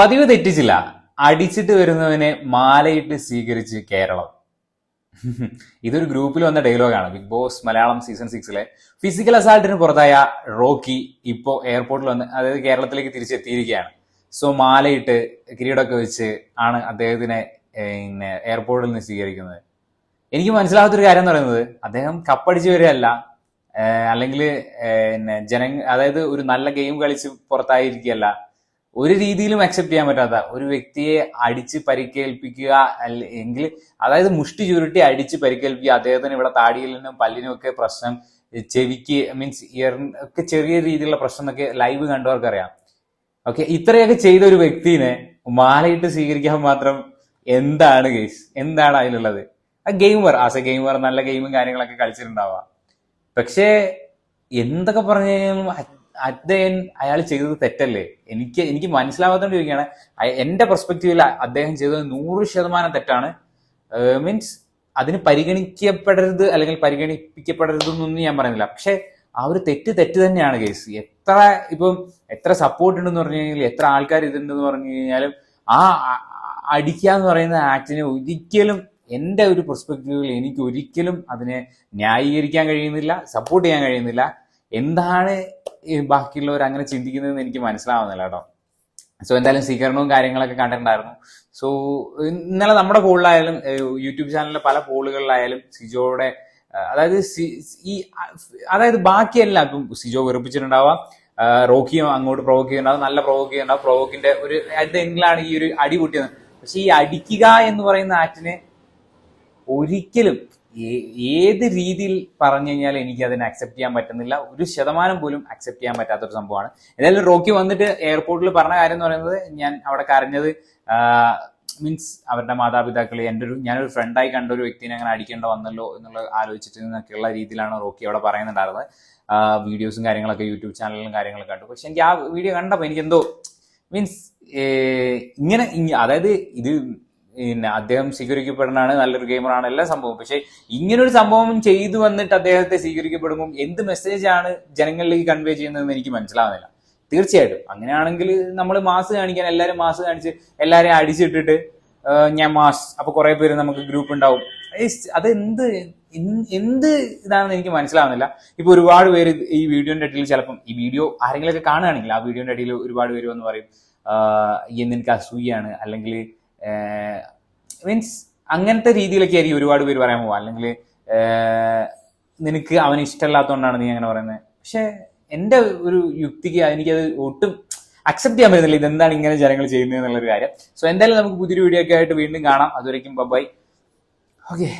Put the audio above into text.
പതിവ് തെറ്റിച്ചില്ല. അടിച്ചിട്ട് വരുന്നവനെ മാലയിട്ട് സ്വീകരിച്ച് കേരളം. ഇതൊരു ഗ്രൂപ്പിൽ വന്ന ഡയലോഗാണ്. ബിഗ് ബോസ് മലയാളം സീസൺ സിക്സിലെ ഫിസിക്കൽ അസാൾട്ടിന് പുറത്തായ റോക്കി ഇപ്പോ എയർപോർട്ടിൽ വന്ന് അതായത് കേരളത്തിലേക്ക് തിരിച്ചെത്തിയിരിക്കുകയാണ്. സോ മാലയിട്ട് കിരീടമൊക്കെ വെച്ച് ആണ് അദ്ദേഹത്തിനെ പിന്നെ എയർപോർട്ടിൽ നിന്ന് സ്വീകരിക്കുന്നത്. എനിക്ക് മനസ്സിലാകാത്തൊരു കാര്യം എന്ന് പറയുന്നത് അദ്ദേഹം കപ്പടിച്ച് വരികയല്ല. അല്ലെങ്കിൽ പിന്നെ ജന അതായത് ഒരു നല്ല ഗെയിം കളിച്ച് പുറത്തായിരിക്കുകയല്ല. ഒരു രീതിയിലും അക്സെപ്റ്റ് ചെയ്യാൻ പറ്റാത്ത ഒരു വ്യക്തിയെ അടിച്ച് പരിക്കേൽപ്പിക്കുക അല്ലെങ്കിൽ അതായത് മുഷ്ടി ചുരുട്ടി അടിച്ച് പരിക്കേൽപ്പിക്കുക അദ്ദേഹത്തിന് ഇവിടെ താടിയിലിനും പല്ലിനും ഒക്കെ പ്രശ്നം ചെവിക്ക് മീൻസ് ഇയർ ഒക്കെ ചെറിയ രീതിയിലുള്ള പ്രശ്നം എന്നൊക്കെ ലൈവ് കണ്ടവർക്കറിയാം ഓക്കെ ഇത്രയൊക്കെ ചെയ്ത ഒരു വ്യക്തിനെ മാലയിട്ട് സ്വീകരിക്കാൻ മാത്രം എന്താണ് ഗെയ്സ് എന്താണ് അതിലുള്ളത്? ആ ഗെയിമർ ആസ് എ ഗെയിമർ നല്ല ഗെയിമും കാര്യങ്ങളൊക്കെ കളിച്ചിട്ടുണ്ടാവാം. പക്ഷേ എന്തൊക്കെ പറഞ്ഞു കഴിഞ്ഞാലും അദ്ദേഹം അയാൾ ചെയ്തത് തെറ്റല്ലേ? എനിക്ക് എനിക്ക് മനസ്സിലാവാത്തോണ്ട് ചോദിക്കുകയാണ്. അയ- എന്റെ പെർസ്പെക്റ്റീവിൽ അദ്ദേഹം ചെയ്തത് നൂറ് ശതമാനം തെറ്റാണ്. മീൻസ് അതിന് പരിഗണിക്കപ്പെടരുത് അല്ലെങ്കിൽ പരിഗണിപ്പിക്കപ്പെടരുത് എന്നൊന്നും ഞാൻ പറയുന്നില്ല. പക്ഷെ ആ ഒരു തെറ്റ് തെറ്റ് തന്നെയാണ് കേസ് എത്ര ഇപ്പം എത്ര സപ്പോർട്ട് ഉണ്ടെന്ന് പറഞ്ഞു കഴിഞ്ഞാൽ എത്ര ആൾക്കാർ ഇതുണ്ടെന്ന് പറഞ്ഞു കഴിഞ്ഞാലും ആ അടിക്കുക എന്ന് പറയുന്ന ആക്ടിനെ ഒരിക്കലും എന്റെ ഒരു പെർസ്പെക്റ്റീവിൽ എനിക്ക് ഒരിക്കലും അതിനെ ന്യായീകരിക്കാൻ കഴിയുന്നില്ല സപ്പോർട്ട് ചെയ്യാൻ കഴിയുന്നില്ല. എന്താണ് ബാക്കിയുള്ളവർ അങ്ങനെ ചിന്തിക്കുന്നതെന്ന് എനിക്ക് മനസ്സിലാവുന്നില്ല കേട്ടോ. സോ എന്തായാലും സ്വീകരണവും കാര്യങ്ങളൊക്കെ കണ്ടിട്ടുണ്ടായിരുന്നു. സോ ഇന്നലെ നമ്മുടെ പോളിലായാലും യൂട്യൂബ് ചാനലിലെ പല പോളുകളിലായാലും സിജോയുടെ അതായത് ഈ അതായത് ബാക്കിയെല്ലാം ഇപ്പം സിജോ വെറുപ്പിച്ചിട്ടുണ്ടാവാം. റോക്കിയും അങ്ങോട്ട് പ്രൊവോക്ക് ചെയ്യുന്നുണ്ടാവും. നല്ല പ്രൊവോക്ക് ചെയ്യുന്നുണ്ടാവും. പ്രൊവോക്കിന്റെ ഒരു എന്തെങ്കിലാണ് ഈ ഒരു അടി പൊട്ടിയത്. പക്ഷെ ഈ അടിക്കുക എന്ന് പറയുന്ന ആറ്റിനെ ഒരിക്കലും ഏത് രീതിയിൽ പറഞ്ഞു കഴിഞ്ഞാൽ എനിക്ക് അതിനെ അക്സെപ്റ്റ് ചെയ്യാൻ പറ്റുന്നില്ല. ഒരു ശതമാനം പോലും അക്സെപ്റ്റ് ചെയ്യാൻ പറ്റാത്തൊരു സംഭവമാണ്. എന്തായാലും റോക്കി വന്നിട്ട് എയർപോർട്ടിൽ പറഞ്ഞ കാര്യം എന്ന് പറയുന്നത് ഞാൻ അവിടെ കരഞ്ഞത് മീൻസ് അവരുടെ മാതാപിതാക്കൾ എന്റെ ഒരു ഞാനൊരു ഫ്രണ്ടായി കണ്ട ഒരു വ്യക്തിനെ അങ്ങനെ അടിക്കേണ്ട വന്നല്ലോ എന്നുള്ള ആലോചിച്ചിട്ട് നിന്നൊക്കെയുള്ള രീതിയിലാണ് റോക്കി അവിടെ പറയുന്നുണ്ടായിരുന്നത്. വീഡിയോസും കാര്യങ്ങളൊക്കെ യൂട്യൂബ് ചാനലിലും കാര്യങ്ങളൊക്കെ കണ്ടു. പക്ഷെ എനിക്ക് ആ വീഡിയോ കണ്ടപ്പോൾ എനിക്കെന്തോ മീൻസ് ഇങ്ങനെ ഇങ്ങ- അതായത് ഇത് പിന്നെ അദ്ദേഹം സ്വീകരിക്കപ്പെടുന്നതാണ് നല്ലൊരു ഗെയിമറാണ് എല്ലാ സംഭവം പക്ഷെ ഇങ്ങനൊരു സംഭവം ചെയ്തു വന്നിട്ട് അദ്ദേഹത്തെ സ്വീകരിക്കപ്പെടുമ്പോൾ എന്ത് മെസ്സേജ് ആണ് ജനങ്ങളിലേക്ക് കൺവേ ചെയ്യുന്നതെന്ന് എനിക്ക് മനസ്സിലാവുന്നില്ല. തീർച്ചയായിട്ടും. അങ്ങനെയാണെങ്കിൽ നമ്മൾ മാസ് കാണിക്കാൻ എല്ലാവരും മാസ് കാണിച്ച് എല്ലാവരെയും അടിച്ചിട്ടിട്ട് ഞാൻ മാസ് അപ്പൊ കുറെ പേര് നമുക്ക് ഗ്രൂപ്പ് ഉണ്ടാവും. അത് എന്ത് എന്ത് ഇതാണെന്ന് എനിക്ക് മനസ്സിലാവുന്നില്ല. ഇപ്പൊ ഒരുപാട് പേര് ഈ വീഡിയോന്റെ ഇടയിൽ ചിലപ്പം ഈ വീഡിയോ ആരെങ്കിലുമൊക്കെ കാണുകയാണെങ്കിൽ ആ വീഡിയോന്റെ ഇടയിൽ ഒരുപാട് പേര് വന്ന് പറയും നിനക്ക് അസൂയാണ് അല്ലെങ്കിൽ മീൻസ് അങ്ങനത്തെ രീതിയിലൊക്കെ ആയിരിക്കും ഒരുപാട് പേര് പറയാൻ പോവാ അല്ലെങ്കിൽ നിനക്ക് അവന് ഇഷ്ടമല്ലാത്തതുകൊണ്ടാണ് നീ അങ്ങനെ പറയുന്നത്. പക്ഷെ എന്റെ ഒരു യുക്തിക്ക് എനിക്കത് ഒട്ടും അക്സെപ്റ്റ് ചെയ്യാൻ പറ്റുന്നില്ല. ഇതെന്താണ് ഇങ്ങനെ ജനങ്ങൾ ചെയ്യുന്നത് എന്നുള്ളൊരു കാര്യം. സോ എന്തായാലും നമുക്ക് പുതിയൊരു വീഡിയോ ഒക്കെ ആയിട്ട് വീണ്ടും കാണാം. അതുവരേക്കും ബൈ ഓക്കെ